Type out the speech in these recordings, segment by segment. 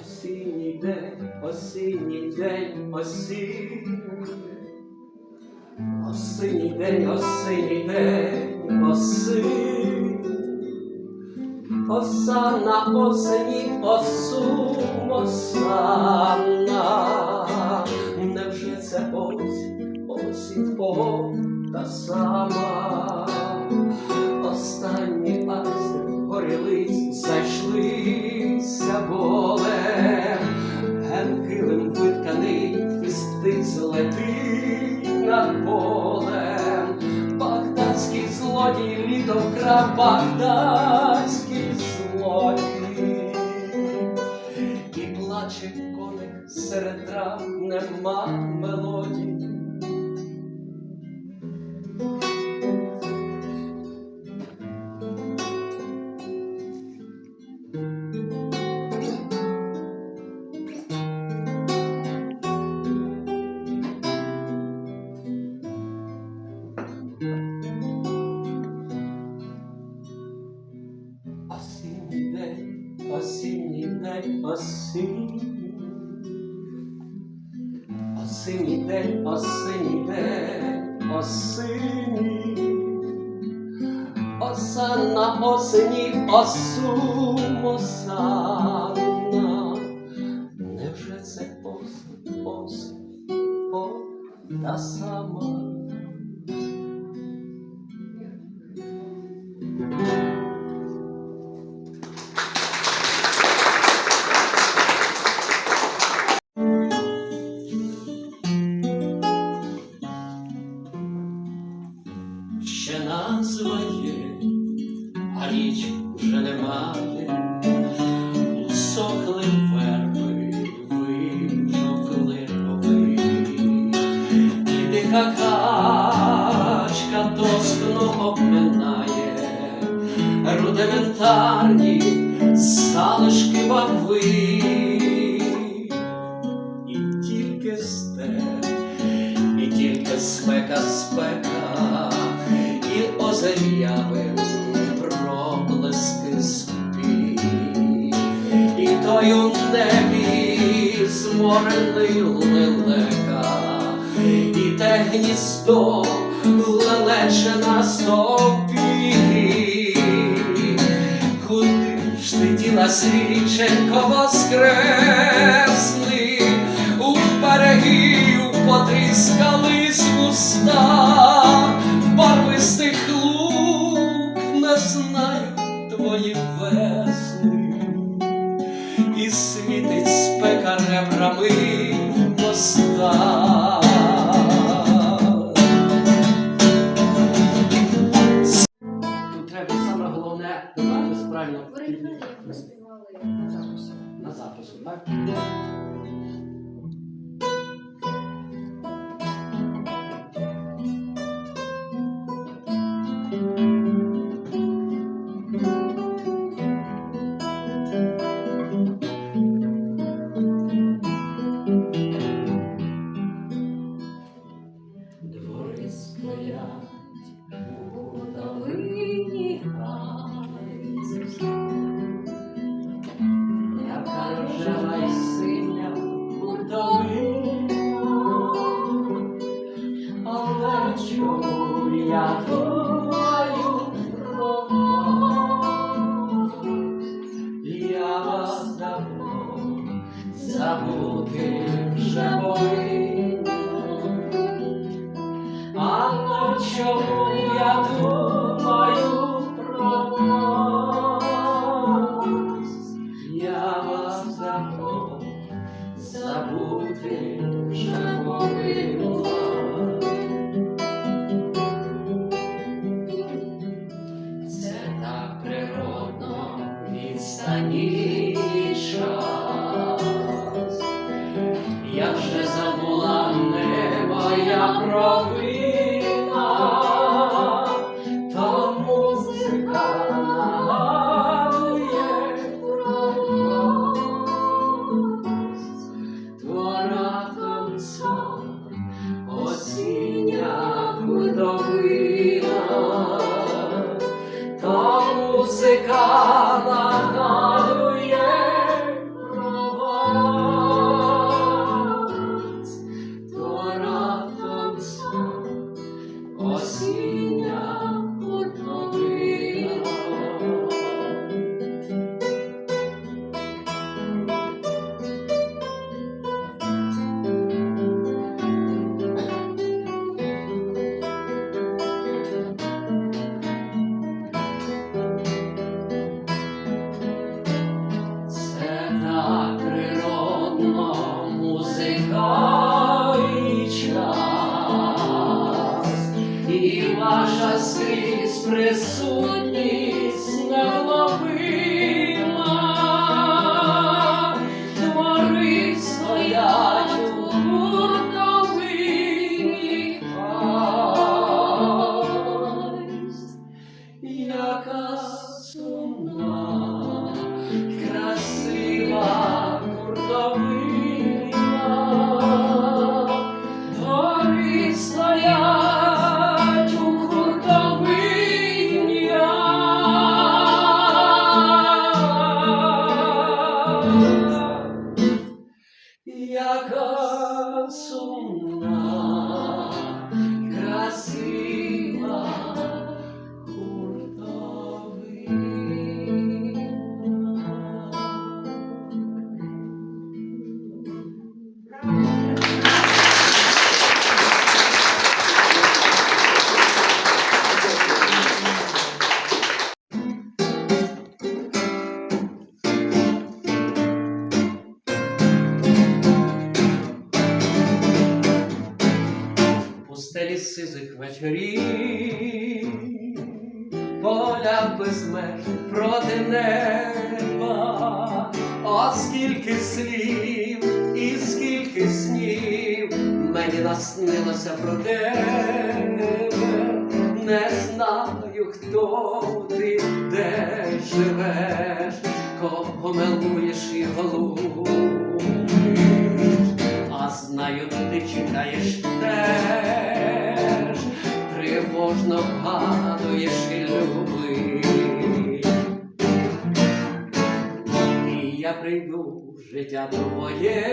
Осінній день, осінній день, осінній. Осінній день, осінній день, осінь. Осана осені, осум, осана. Невже це осінь, осінь, о, та сама? Останні асти горілиць зайшлися болем, ген килим витканий із птиць летить над полем. Багдадський злодій, літо вкрав багдадський серед трав, нема мелодій. Осінній день, осінній день, осінній. Осінній день, осінній день, осінній. Осанна осені, осум, осанна. Невже це осінь, осінь, о, та сама? Тільки степ і тільки спека, спека, і озер'явим проблиски спі, і той у небі зморений лелека, і те гніздо лелече на стовпі. Куди ж ти діла свіченько воскресний, у берегів з вуста, барвистих лук не знаю твої чую я. Присутність невловима. Твори стоять у гуртовині яка сумна красива куртовина, сизих вечорів, поля безмеж проти неба, О, скільки слів і скільки снів мені наснилося про тебе, не знаю, хто ти, де живеш, кого милуєш і голубиш а знаю, ти чекаєш теж, тривожно вгадуєш і любиш. І я прийду в життя твоє,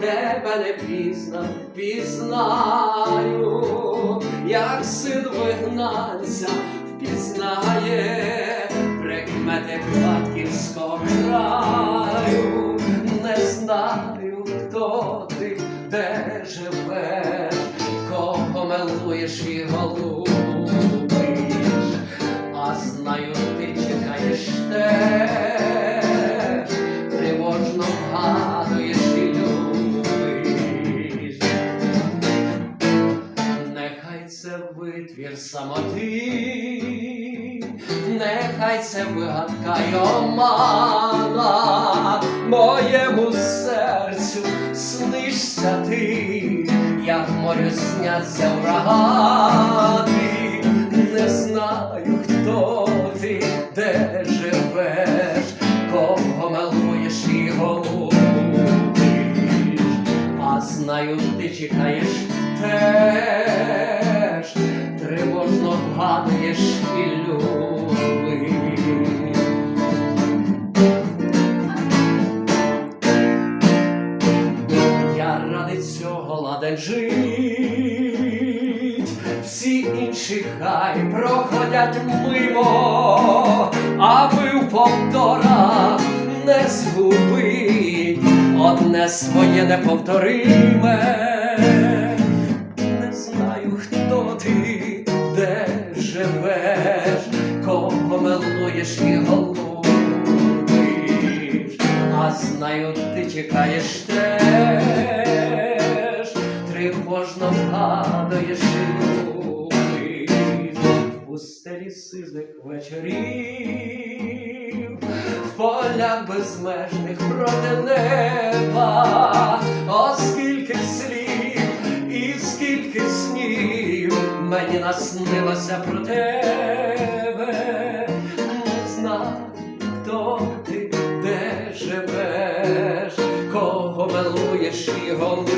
тебе не пізно пізнаю, як син вигнанця впізнає прикмети батьківського краю, не знаю, хто ти, де живеш, милуєш і голубиш, а знаю, ти чекаєш теж, тривожно вгадуєш і любиш. Нехай це витвір самоти, нехай це вигадка й омана, моєму серцю снишся ти, як морю сняться врагати, не знаю, хто ти, де живеш, кого милуєш і голубиш, а знаю, ти чекаєш теж, тривожно вгадуєш і любиш. Інші хай проходять мимо, аби в повторах не згубить одне своє неповториме. Не знаю, хто ти, де живеш, кого милуєш і голубиш, а знаю, ти чекаєш теж, стелі вечорів, в полях безмежних проти неба, о скільки слів і скільки снів мені наснилося про тебе, не знаю, хто ти, де живеш, кого милуєш і голубиш,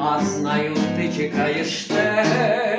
а знаю, ти чекаєш теж,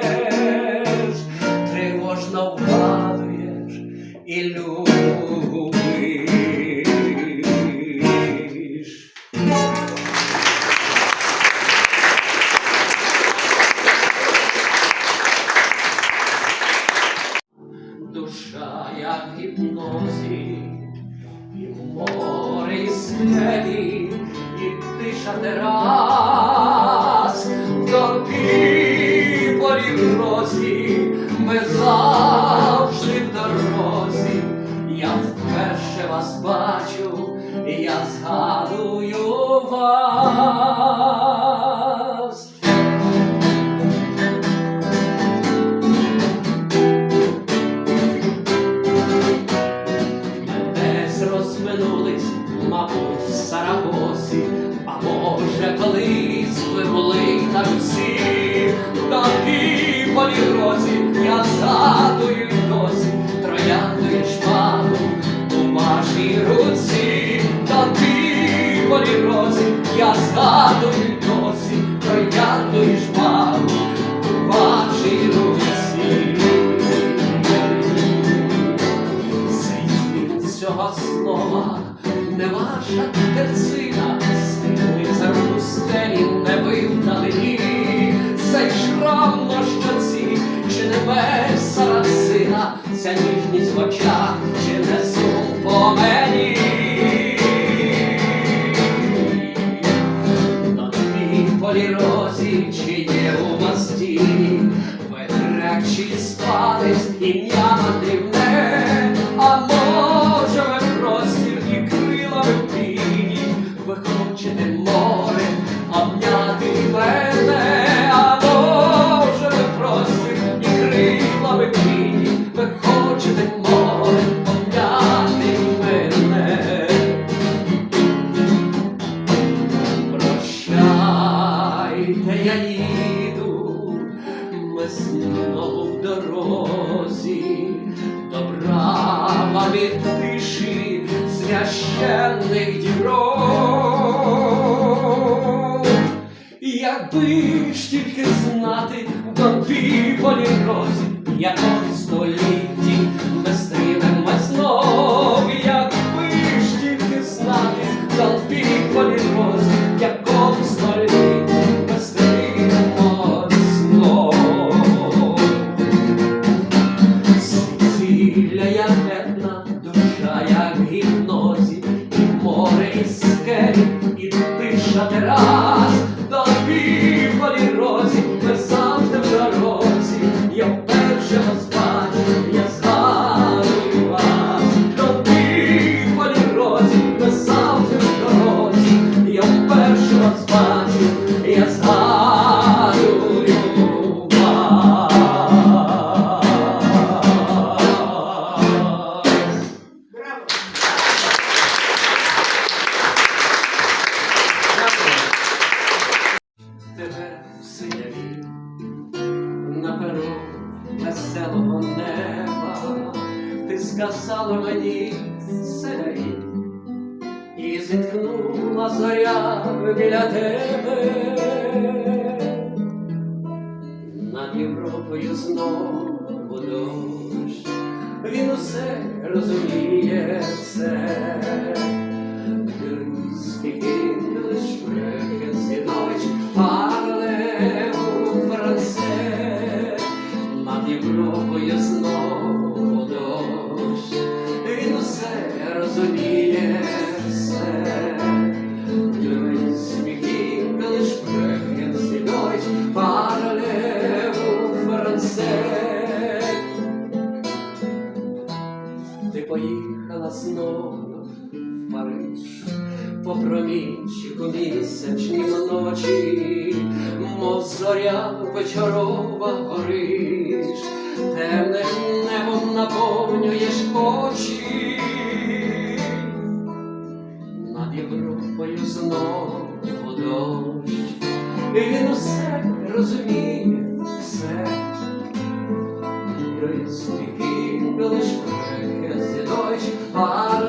області, вечеря чи спалить ім'я. снігову в дорозі, добра від тиші священних діров. Якби ж тільки знати до ти полі розі, якого знову дощ, він усе розуміє все. ти поїхала знову в Париж по промінчику місячні ночі, мов зоря вечорова гориш, темним небом наповнюєш очі, над Європою знову дощ, і він усе розуміє. my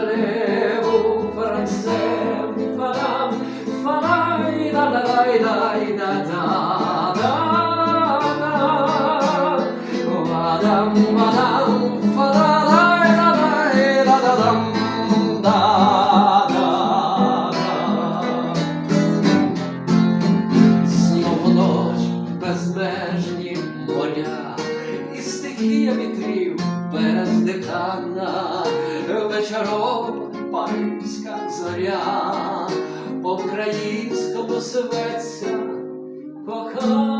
зоря, по-українському зветься кохана.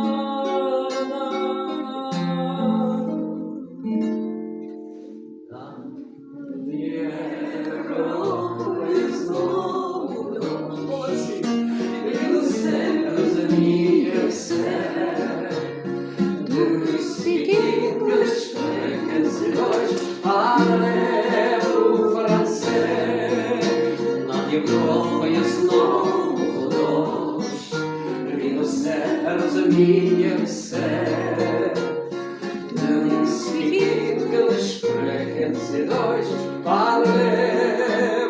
Над знову дощ. Він усе розуміє все. Du лиш sprekens дощ але